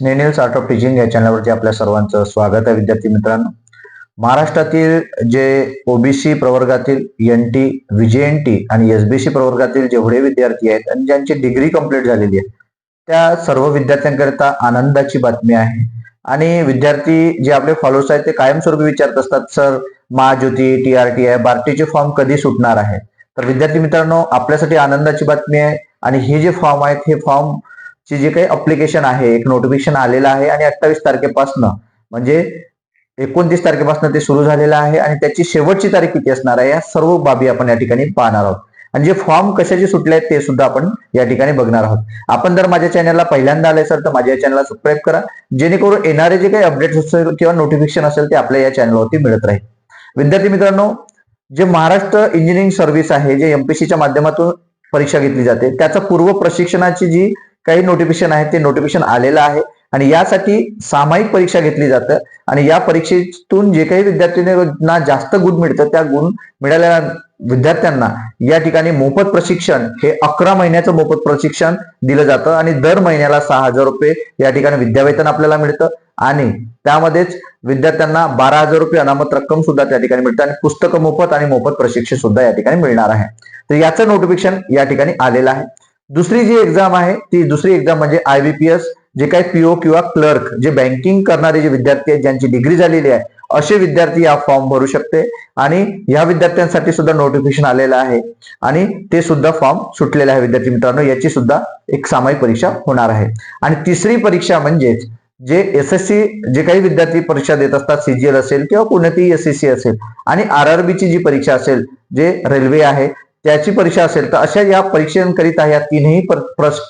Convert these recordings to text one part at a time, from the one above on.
स्नेनिल्स art of teaching या चॅनलवरती आपल्या सर्वांचं स्वागत आहे. विद्यार्थी मित्रांनो महाराष्ट्रातील जे ओबीसी प्रवर्गातील एन टी एन टी आणि एसबीसी प्रवर्गातील जेवढे विद्यार्थी आहेत आणि ज्यांची डिग्री कंप्लीट झालेली आहे त्या सर्व विद्यार्थ्यांकरिता आनंदाची बातमी आहे. आणि विद्यार्थी जे आपले फॉलोअर्स आहेत ते कायमस्वरूपी विचारत असतात sir Mahajyoti T R T आहे बार्टीचे फॉर्म कधी सुटणार आहे? तर विद्यार्थी मित्रांनो आपल्यासाठी आनंदाची बातमी आहे आणि हे जे फॉर्म आहेत हे फॉर्म ची जे काही अप्लिकेशन आहे एक नोटिफिकेशन आलेलं आहे आणि अठ्ठावीस तारखेपासनं म्हणजे एकोणतीस तारखेपासून ते सुरू झालेलं आहे आणि त्याची शेवटची तारीख किती असणार आहे या सर्व बाबी आपण या ठिकाणी पाहणार आहोत. आणि जे फॉर्म कशाचे सुटले आहेत ते सुद्धा आपण या ठिकाणी बघणार आहोत. आपण जर माझ्या चॅनलला पहिल्यांदा आले सर तर माझ्या चॅनलला सबस्क्राईब करा जेणेकरून येणारे जे काही अपडेट्स असेल किंवा नोटिफिकेशन असेल ते आपल्या या चॅनलवरती मिळत राहील. विद्यार्थी मित्रांनो जे महाराष्ट्र इंजिनिअरिंग सर्व्हिस आहे जे एमपीसीच्या माध्यमातून परीक्षा घेतली जाते त्याचं पूर्व प्रशिक्षणाची जी काही नोटिफिकेशन आहे ते नोटिफिकेशन आलेलं आहे. आणि यासाठी सामायिक परीक्षा घेतली जातं. आणि या परीक्षेतून जे काही विद्यार्थ्यांना जास्त गुण मिळतं त्या गुण मिळालेल्या विद्यार्थ्यांना या ठिकाणी मोफत प्रशिक्षण हे अकरा महिन्याचं मोफत प्रशिक्षण दिलं जातं. आणि दर महिन्याला सहा हजार रुपये या ठिकाणी विद्यावेतन आपल्याला मिळतं. आणि त्यामध्येच विद्यार्थ्यांना बारा हजार रुपये अनामत रक्कम सुद्धा त्या ठिकाणी मिळतं. आणि पुस्तकं मोफत आणि मोफत प्रशिक्षण सुद्धा या ठिकाणी मिळणार आहे. तर याचं नोटिफिकेशन या ठिकाणी आलेलं आहे. दुसरी जी एक्झाम आहे ती दुसरी एक्झाम म्हणजे आयबीपीएस जे काही पीओ किंवा क्लर्क जे बँकिंग करणारे जे विद्यार्थी आहेत ज्यांची डिग्री झालेली आहे असे विद्यार्थी हा फॉर्म भरू शकते. आणि या विद्यार्थ्यांसाठी सुद्धा नोटिफिकेशन आलेलं आहे. आणि ते सुद्धा फॉर्म सुटलेले आहे विद्यार्थी मित्रांनो. याची सुद्धा एक सामायिक परीक्षा होणार आहे. आणि तिसरी परीक्षा म्हणजेच जे एस एस सी जे काही विद्यार्थी परीक्षा देत असतात सीजीएल असेल किंवा कोणतीही एस सी असेल आणि आर आर ची जी परीक्षा असेल जे रेल्वे आहे त्याची परीक्षा असेल तर अशा या परीक्षांकरिता या तीनही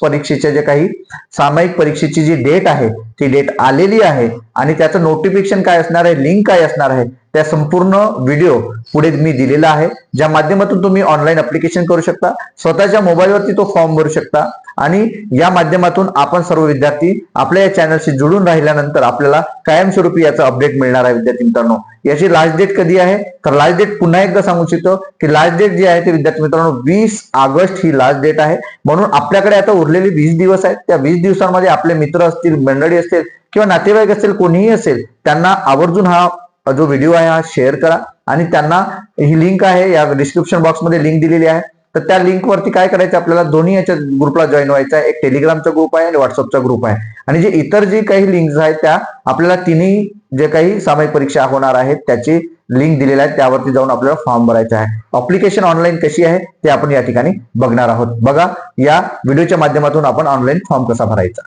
परीक्षेच्या जे काही सामायिक परीक्षेची जी डेट आहे ती डेट आलेली आहे आणि त्याचं नोटिफिकेशन काय असणार आहे? लिंक काय असणार आहे? त्या संपूर्ण व्हिडिओ पुढे मी दिलेला आहे. ज्या माध्यमातून तुम्ही ऑनलाईन अप्लिकेशन करू शकता स्वतःच्या मोबाईलवरती तो फॉर्म भरू शकता आणि या माध्यमातून आपण सर्व विद्यार्थी आपल्या या चॅनलशी जुळून राहिल्यानंतर आपल्याला कायमस्वरूपी याचं अपडेट मिळणार आहे विद्यार्थी मित्रांनो. याची लास्ट डेट कधी आहे? तर लास्ट डेट पुन्हा एकदा सांगू इच्छितो की लास्ट डेट जी आहे ते विद्यार्थी मित्रांनो वीस ऑगस्ट ही लास्ट डेट आहे. म्हणून आपल्याकडे आता उरलेली वीस दिवस आहेत. त्या वीस दिवसांमध्ये आपले मित्र असतील मंडळी असतील किंवा नातेवाईक असेल कोणीही असेल त्यांना आवर्जून हा जो व्हिडिओ आहे हा शेअर करा. आणि त्यांना ही लिंक आहे या डिस्क्रिप्शन बॉक्समध्ये लिंक दिलेली आहे. तर त्या लिंकवरती काय करायचं आपल्याला? दोन्ही याच्या ग्रुपला जॉईन व्हायचं आहे. एक टेलिग्रामचा ग्रुप आहे आणि व्हॉट्सअपचा ग्रुप आहे. आणि जे इतर जे काही लिंक्स आहेत त्या आपल्याला तिन्ही जे काही सामायिक परीक्षा होणार आहेत त्याची लिंक दिलेल्या आहे त्यावरती जाऊन आपल्याला फॉर्म भरायचा आहे. अप्लिकेशन ऑनलाईन कशी आहे ते आपण या ठिकाणी बघणार आहोत. बघा या व्हिडिओच्या माध्यमातून आपण ऑनलाईन फॉर्म कसा भरायचा.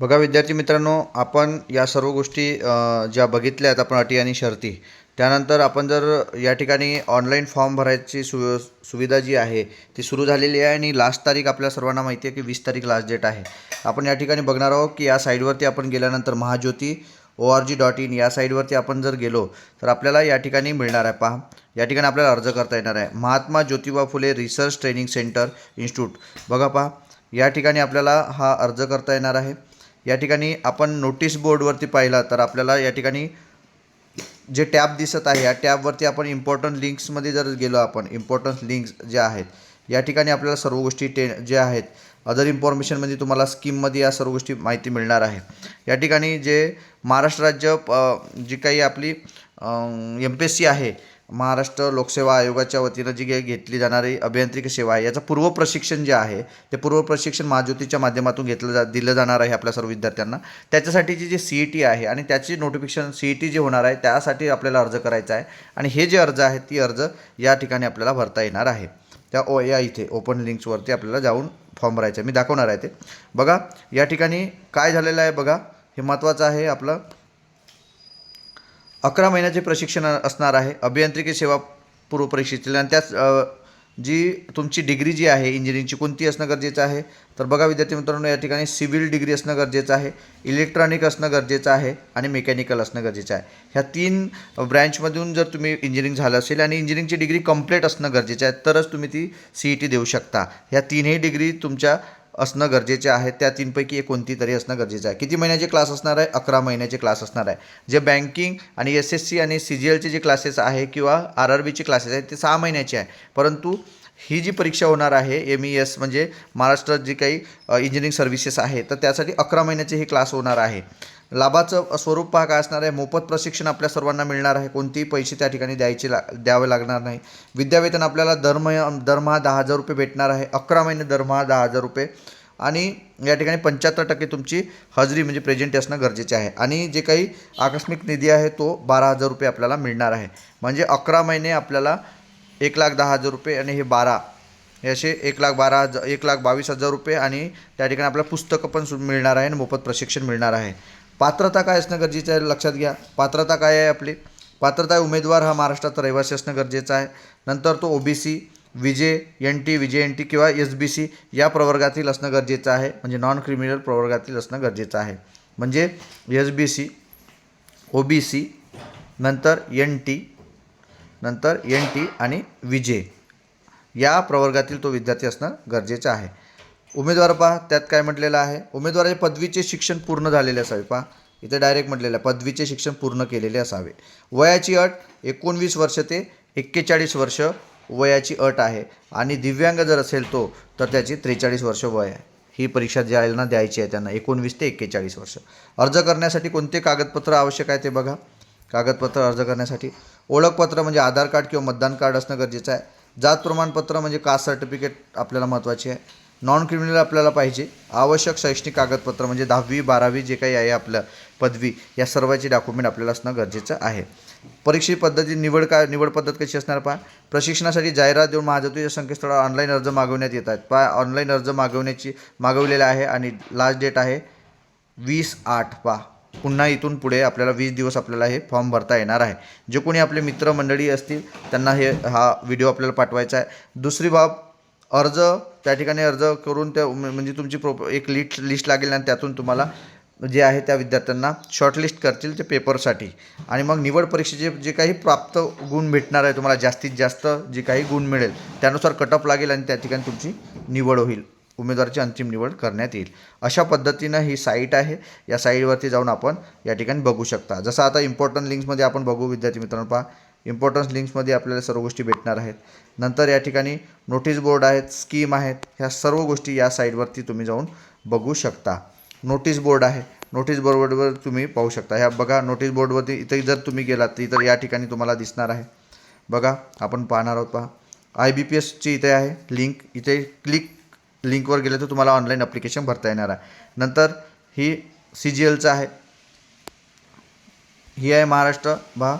बघा विद्यार्थी मित्रांनो आपण या सर्व गोष्टी ज्या बघितल्या आहेत आपण अटी आणि शर्ती त्यानंतर आपण जर या ठिकाणी ऑनलाईन फॉर्म भरायची सु सुविधा जी आहे ती सुरू झालेली आहे आणि लास्ट तारीख आपल्या सर्वांना माहिती आहे की वीस तारीख लास्ट डेट आहे. आपण या ठिकाणी बघणार आहोत की या साईडवरती आपण गेल्यानंतर Mahajyoti O R G dot in या साईडवरती आपण जर गेलो तर आपल्याला या ठिकाणी मिळणार आहे. पहा या ठिकाणी आपल्याला अर्ज करता येणार आहे. Mahatma Jyotiba Phule research training centre institute बघा पहा या ठिकाणी आपल्याला हा अर्ज करता येणार आहे. या ठिकाणी आपण नोटीस बोर्डवरती पाहिला तर आपल्याला या ठिकाणी जे टॅब दिसत आहे या टॅबवरती आपण इम्पॉर्टंट लिंक्समध्ये जर गेलो आपण इम्पॉर्टंट लिंक्स जे आहेत या ठिकाणी आपल्याला सर्व गोष्टी टे जे आहेत अदर इन्फॉर्मेशनमध्ये म्हणजे तुम्हाला स्कीममध्ये या सर्व गोष्टी माहिती मिळणार आहे. या ठिकाणी जे महाराष्ट्र राज्य जी काही आपली एम पी एस सी आहे महाराष्ट्र लोकसेवा आयोगाच्या वतीनं जी काही घेतली जाणारी अभियांत्रिकी सेवा आहे याचं पूर्व प्रशिक्षण जे आहे ते पूर्व प्रशिक्षण महाज्योतीच्या माध्यमातून घेतलं जा दिलं जाणार आहे आपल्या सर्व विद्यार्थ्यांना. त्याच्यासाठीची जी सी ई टी आहे आणि त्याची नोटिफिकेशन सी ई टी जी होणार आहे त्यासाठी आपल्याला अर्ज करायचा आहे. आणि हे जे अर्ज आहेत ती अर्ज या ठिकाणी आपल्याला भरता येणार आहे. त्या ओ या इथे ओपन लिंक्सवरती आपल्याला जाऊन फॉर्म भरायचं आहे. मी दाखवणार आहे ते. बघा या ठिकाणी काय झालेलं आहे बघा. हे महत्त्वाचं आहे आपलं. अकरा महिन्याचे प्रशिक्षण असणार आहे अभियांत्रिकी सेवा पूर्व परीक्षेतील आणि त्याच जी तुमची डिग्री जी आहे इंजिनिअरिंगची कोणती असणं गरजेचं आहे? तर बघा विद्यार्थी मित्रांनो या ठिकाणी सिव्हिल डिग्री असणं गरजेचं आहे इलेक्ट्रॉनिक असणं गरजेचं आहे आणि मेकॅनिकल असणं गरजेचं आहे. ह्या तीन ब्रँचमधून जर तुम्ही इंजिनिअरिंग झालं असेल आणि इंजिनिअरिंगची डिग्री कंप्लीट असणं गरजेचं आहे तरच तुम्ही ती सी ई टी देऊ शकता. ह्या तीनही डिग्री तुमच्या असणं गरजेचे आहे. त्या तीनपैकी एक कोणती तरी असणं गरजेचं आहे. किती महिन्याचे क्लास असणार आहे? अकरा महिन्याचे क्लास असणार आहे. जे बँकिंग आणि एस एस सी आणि सी जी एलचे जे क्लासेस आहे किंवा आर आर बीचे क्लासेस आहेत ते सहा महिन्याचे आहे. परंतु ही जी परीक्षा होणार आहे एम ई एस म्हणजे महाराष्ट्रात जी काही इंजिनिअरिंग सर्व्हिसेस आहे तर त्यासाठी अकरा महिन्याचे हे क्लास होणार आहे. लाभाचं स्वरूप पहा काय असणार आहे? मोफत प्रशिक्षण आपल्या सर्वांना मिळणार आहे. कोणतेही पैसे त्या ठिकाणी द्यायचे ला द्यावे लागणार नाही. विद्यावेतन आपल्याला दरमय दरमहा दहा हजार रुपये भेटणार आहे. अकरा महिने दरमहा दहा हजार रुपये. आणि या ठिकाणी पंच्याहत्तर टक्के तुमची हजेरी म्हणजे प्रेझेंट असणं गरजेचे आहे. आणि जे काही आकस्मिक निधी आहे तो बारा हजार रुपये आपल्याला मिळणार आहे. म्हणजे अकरा महिने आपल्याला एक लाख दहा हजार रुपये आणि हे बारा हे असे एक लाख बारा हजार एक लाख बावीस हजार रुपये आणि त्या ठिकाणी आपल्याला पुस्तकं पण सु- मिळणार आहे आणि मोफत प्रशिक्षण मिळणार आहे. पात्रता काय असणं गरजेचं आहे लक्षात घ्या. पात्रता काय आहे आपली? पात्रता आहे उमेदवार हा महाराष्ट्रात रहिवासी असणं गरजेचं आहे. नंतर तो O B C V J N T V J N T किंवा एस बी सी या प्रवर्गातील असणं गरजेचं आहे. म्हणजे नॉन क्रिमिनल प्रवर्गातील असणं गरजेचं आहे. म्हणजे S B C O B C नंतर एन टी नंतर एन टी आणि विजे या प्रवर्गातील तो विद्यार्थी असणं गरजेचं आहे. उमेदवार पहा त्यात काय म्हटलेलं आहे? उमेदवाराचे पदवीचे शिक्षण पूर्ण झालेले असावे पहा. इथे डायरेक्ट म्हटलेलं आहे पदवीचे शिक्षण पूर्ण केलेले असावे. वयाची अट एकोणवीस वर्ष ते एक्केचाळीस वर्ष वयाची अट आहे. आणि दिव्यांग जर असेल तो तर त्याची त्रेचाळीस वर्ष वय आहे. ही परीक्षा ज्यांना द्यायची आहे त्यांना एकोणवीस ते एक्केचाळीस वर्ष. अर्ज करण्यासाठी कोणते कागदपत्र आवश्यक आहे ते बघा. कागदपत्र अर्ज करण्यासाठी ओळखपत्र म्हणजे आधार कार्ड किंवा मतदान कार्ड असणं गरजेचं आहे. जात प्रमाणपत्र म्हणजे कास्ट सर्टिफिकेट आपल्याला महत्त्वाचे आहे. नॉन क्रिमिनल आपल्याला पाहिजे. आवश्यक शैक्षणिक कागदपत्र म्हणजे दहावी बारावी जे काही आहे आपलं पदवी या सर्वाचे डॉक्युमेंट आपल्याला असणं गरजेचं आहे. परीक्षे पद्धती निवड का निवड पद्धत कशी असणार पहा. प्रशिक्षणासाठी जाहिरात देऊन महाज्योतीच्या संकेतस्थळावर ऑनलाईन अर्ज मागवण्यात येत आहेत. पहा ऑनलाईन अर्ज मागवण्याची मागवलेला आहे आणि लास्ट डेट आहे वीस आठ. पहा पुन्हा इथून पुढे आपल्याला वीस दिवस आपल्याला हे फॉर्म भरता येणार आहे. जे कोणी आपले मित्रमंडळी असतील त्यांना हे हा व्हिडिओ आपल्याला पाठवायचा आहे. दुसरी बाब अर्ज त्या ठिकाणी अर्ज करून त्या म्हणजे तुमची प्रो एक लिस्ट लिस्ट लागेल आणि त्यातून तुम्हाला जे आहे त्या विद्यार्थ्यांना शॉर्टलिस्ट करतील ते पेपरसाठी. आणि मग निवड परीक्षेचे जे काही प्राप्त गुण भेटणार आहे तुम्हाला जास्तीत जास्त जे काही गुण मिळेल त्यानुसार कटअप लागेल आणि त्या ठिकाणी तुमची निवड होईल. उमेदवाराची अंतिम निवड करण्यात येईल. अशा पद्धतीनं ही साईट आहे. या साईटवरती जाऊन आपण या ठिकाणी बघू शकता. जसं आता इम्पॉर्टंट लिंक्समध्ये आपण बघू विद्यार्थी मित्रांनो पहा. इम्पॉर्टन्स लिंक्समध्ये आपल्याला सर्व गोष्टी भेटणार आहेत. नंतर या ठिकाणी नोटीस बोर्ड आहेत स्कीम आहेत ह्या सर्व गोष्टी या साईटवरती तुम्ही जाऊन बघू शकता. नोटीस बोर्ड आहे. नोटीस बोर्डवर तुम्ही पाहू शकता. ह्या बघा नोटीस बोर्डवरती इथे जर तुम्ही गेलात तर इतर या ठिकाणी तुम्हाला दिसणार आहे. बघा आपण पाहणार आहोत पहा. आय बी पी एसची इथे आहे लिंक इथे क्लिक लिंकवर गेलं तर तुम्हाला ऑनलाईन ॲप्लिकेशन भरता येणार आहे. नंतर ही सी जी एलचं आहे. ही आहे महाराष्ट्र. बा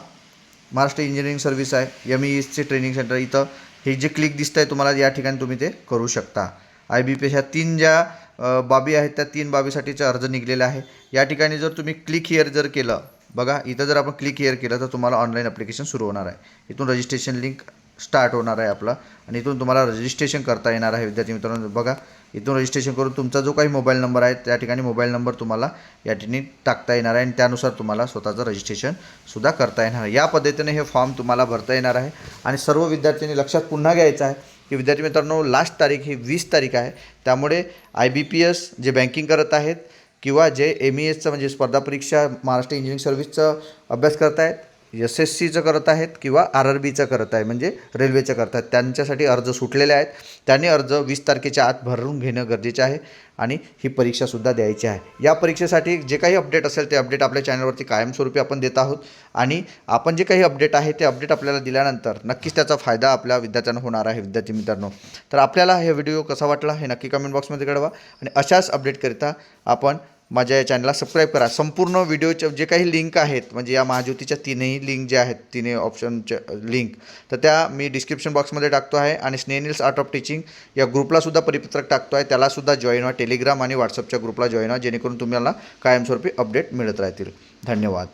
महाराष्ट्र इंजिनिअरिंग सर्व्हिस आहे एम ई एसचे ट्रेनिंग सेंटर इथं हे जे क्लिक दिसतं आहे तुम्हाला या ठिकाणी तुम्ही ते करू शकता. आय बी पी एस ह्या तीन ज्या बाबी आहेत त्या तीन बाबीसाठीचे अर्ज निघलेले आहे. या ठिकाणी जर तुम्ही क्लिक हिअर जर केलं बघा इथं जर आपण क्लिक हिअर केलं तर तुम्हाला ऑनलाईन ॲप्लिकेशन सुरू होणार आहे. इथून रजिस्ट्रेशन लिंक स्टार्ट होणार आहे आपला. आणि इथून तुम्हाला रजिस्ट्रेशन करता येणार आहे विद्यार्थी मित्रांनो. बघा इथून रजिस्ट्रेशन करून तुमचा जो काही मोबाईल नंबर आहे त्या ठिकाणी मोबाईल नंबर तुम्हाला या ठिकाणी टाकता येणार आहे. आणि त्यानुसार तुम्हाला स्वतःचं रजिस्ट्रेशन सुद्धा करता येणार आहे. या पद्धतीने हे फॉर्म तुम्हाला भरता येणार आहे. आणि सर्व विद्यार्थ्यांनी लक्षात पुन्हा घ्यायचं आहे की विद्यार्थी मित्रांनो लास्ट तारीख ही वीस तारीख आहे. त्यामुळे आय बी पी एस जे बँकिंग करत आहेत किंवा जे एम ई एसचं म्हणजे स्पर्धा परीक्षा महाराष्ट्र इंजिनिअरिंग सर्व्हिसचं अभ्यास करत आहेत एस एस सीचं करत आहेत किंवा आर आर बीचं करत आहे म्हणजे रेल्वेचं करत आहेत. त्यांच्यासाठी अर्ज सुटलेले आहेत. त्यांनी अर्ज वीस तारखेच्या आत भरून घेणं गरजेचे आहे आणि ही परीक्षासुद्धा द्यायची आहे. या परीक्षेसाठी जे काही अपडेट असेल ते अपडेट आपल्या चॅनलवरती कायमस्वरूपी आपण देत आहोत आणि आपण जे काही अपडेट आहे ते अपडेट आपल्याला दिल्यानंतर नक्कीच त्याचा फायदा आपल्या विद्यार्थ्यांना होणार आहे. विद्यार्थी मित्रांनो तर आपल्याला हे व्हिडिओ कसा वाटला हे नक्की कमेंट बॉक्समध्ये कळवा आणि अशाच अपडेटकरिता आपण माझ्या या चॅनलला सबस्क्राईब करा. संपूर्ण व्हिडिओचे जे काही लिंक आहेत म्हणजे या महाज्योतीच्या तीनही लिंक ज्या आहेत तिन्ही ऑप्शनच्या लिंक तर त्या मी डिस्क्रिप्शन बॉक्समध्ये टाकतो आहे. आणि स्नेनिल्स आर्ट ऑफ टीचिंग या ग्रुपलासुद्धा परिपत्रक टाकतो आहे. त्यालासुद्धा जॉईन व्हा. टेलिग्राम आणि व्हॉट्सअपच्या ग्रुपला जॉईन व्हा जेणेकरून तुम्हाला कायमस्वरूपी अपडेट मिळत राहतील. धन्यवाद.